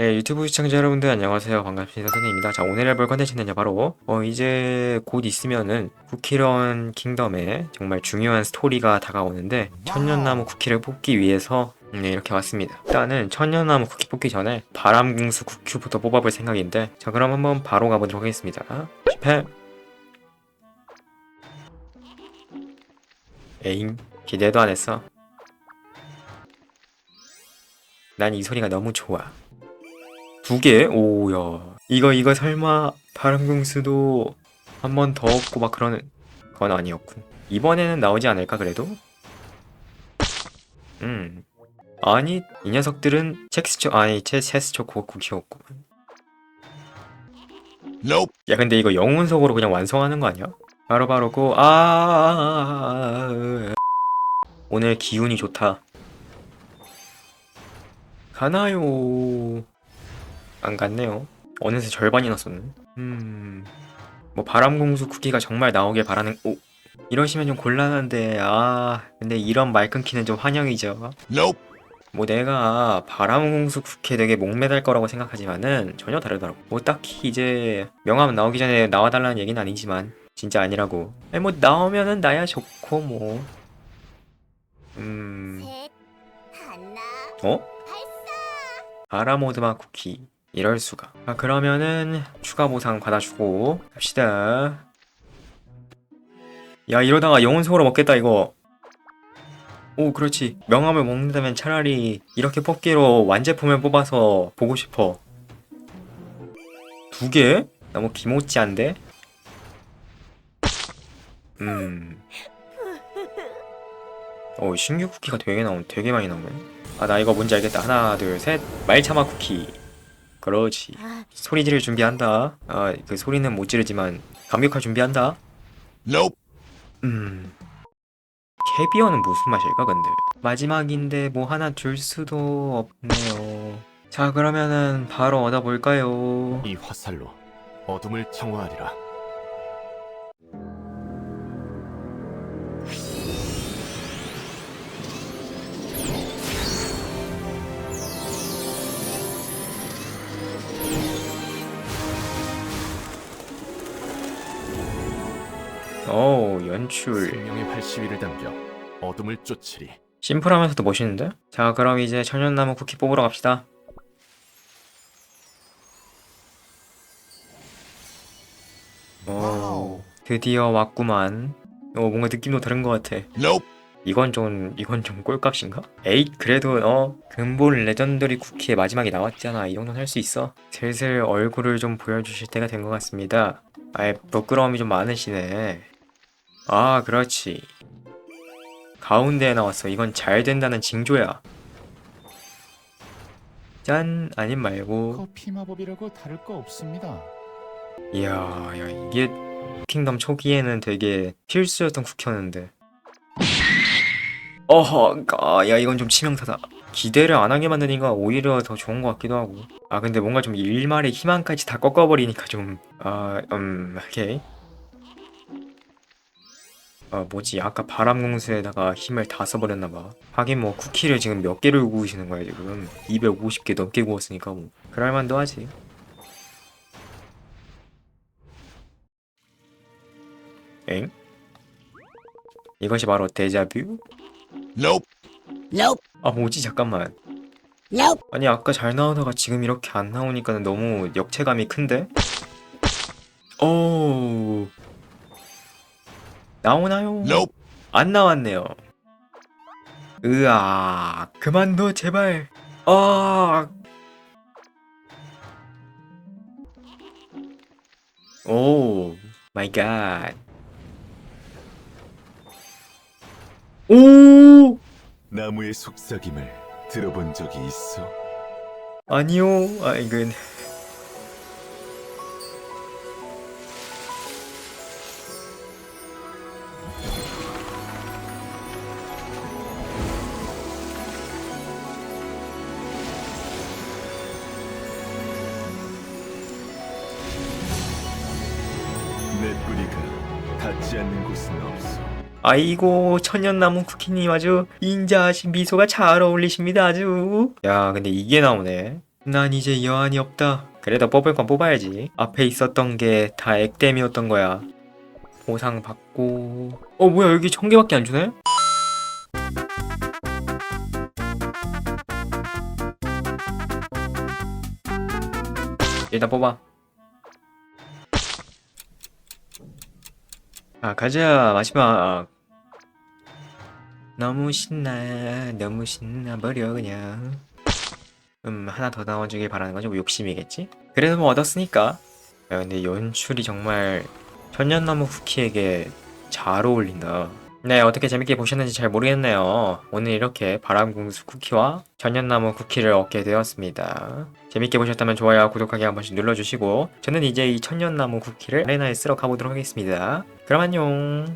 네, 유튜브 시청자 여러분들 안녕하세요. 반갑습니다. 선생입니다. 자, 오늘 해볼 컨텐츠는요, 바로, 어, 이제 곧 있으면은 쿠키런 킹덤에 정말 중요한 스토리가 다가오는데, 천년나무 쿠키를 뽑기 위해서, 네, 이렇게 왔습니다. 일단은 천년나무 쿠키 뽑기 전에 바람궁수 쿠키부터 뽑아볼 생각인데, 자, 그럼 한번 바로 가보도록 하겠습니다. 실패! 에잉, 기대도 안 했어. 난 이 소리가 너무 좋아. 두 개? 오야. 이거 이거 설마 바람궁수도 한 번더 얻고 막 그러는 건 아니었군. 이번에는 나오지 않을까 그래도? 음. 아니 이 녀석들은 첵스초 아니 체 체스초 고쿠키였고. Nope. 야 근데 이거 영혼석으로 그냥 완성하는 거 아니야? 바로바로 고 아. 오늘 기운이 좋다. 가나요. 안 갔네요. 어느새 절반이 났었네. 음. 뭐 바람공수 쿠키가 정말 나오길 바라는 오. 이러시면 좀 곤란한데 아 근데 이런 말 끊기는 좀 환영이죠. Nope. 뭐 내가 바람공수 쿠키에 되게 목매달 거라고 생각하지만은 전혀 다르더라고. 뭐 딱히 이제 명함 나오기 전에 나와달라는 얘기는 아니지만 진짜 아니라고. 아니 뭐 나오면은 나야 좋고 뭐. 음. 어? 발사! 아라모드마 쿠키 이럴 수가. 아 그러면은 추가 보상 받아주고 갑시다. 야 이러다가 영혼 속으로 먹겠다 이거. 오 그렇지. 명함을 먹는다면 차라리 이렇게 뽑기로 완제품을 뽑아서 보고 싶어. 두 개? 너무 기모찌한데? 음. 어 신규 쿠키가 되게 나온 되게 많이 나오네. 아 나 이거 뭔지 알겠다. 하나 둘 셋. 말차마 쿠키 그렇지. 아, 소리 지를 준비한다. 아 그 소리는 못 지르지만 감격할 준비한다. Nope. 음. 캐비어는 무슨 맛일까 근데? 마지막인데 뭐 하나 줄 수도 없네요. 자 그러면은 바로 얻어볼까요? 이 화살로 어둠을 청화하리라. 어우 연출. 생명의 활시위를 담겨 어둠을 쫓으리. 심플하면서도 멋있는데? 자 그럼 이제 천연나무 쿠키 뽑으러 갑시다. 오 드디어 왔구만. 어 뭔가 느낌도 다른 것 같아. Nope. 이건 좀 이건 좀 꼴값인가? 에이 그래도 어 근본 레전더리 쿠키의 마지막이 나왔잖아. 이 정도는 할 수 있어. 슬슬 얼굴을 좀 보여주실 때가 된 것 같습니다. 아예 부끄러움이 좀 많으시네 아 그렇지. 가운데에 나왔어. 이건 잘 된다는 징조야. 짠 아님 말고. 커피 마법이라고 다를 거 없습니다. 이야 야 이게 킹덤 초기에는 되게 필수였던 쿠키였는데. 어허 아, 야 이건 좀 치명타다. 기대를 안 하게 만드니까 오히려 더 좋은 것 같기도 하고. 아 근데 뭔가 좀 일말의 희망까지 다 꺾어버리니까 좀아음 오케이 아 뭐지 아까 바람공수에다가 힘을 다 써버렸나봐 하긴 뭐 쿠키를 지금 몇 개를 구우시는 거야 지금 250개 넘게 구웠으니까 뭐 그럴만도 하지 엥? 이것이 바로 데자뷰? Nope. 아 뭐지 잠깐만 Nope. 아니 아까 잘 나오다가 지금 이렇게 안 나오니까 는 너무 역체감이 큰데? 오 나오나요? Nope. 안 나왔네요 으아 그만둬 제발 아 오 마이 갓 오! 나무의 속삭임을 들어본 적이 있어? 아니요, 아 이건 내 뿌리가 닿지 않는 곳은 없어. 아이고 천연나무 쿠키님 아주 인자하신 미소가 잘 어울리십니다 아주. 야 근데 이게 나오네. 난 이제 여한이 없다. 그래도 뽑을 건 뽑아야지. 앞에 있었던 게 다 액땜이었던 거야. 보상 받고. 어 뭐야 여기 천 개밖에 안 주네? 일단 뽑아. 아 가자 마지막. 너무 신나 너무 신나 버려 그냥. 음 하나 더 나와주길 바라는 거죠 뭐 욕심이겠지? 그래도 뭐 얻었으니까 야 근데 연출이 정말 천년나무 쿠키에게 잘 어울린다 네 어떻게 재밌게 보셨는지 잘 모르겠네요 오늘 이렇게 바람궁수 쿠키와 천년나무 쿠키를 얻게 되었습니다 재밌게 보셨다면 좋아요와 구독하기 한 번씩 눌러주시고 저는 이제 이 천년나무 쿠키를 아레나에 쓰러 가보도록 하겠습니다. 그럼 안녕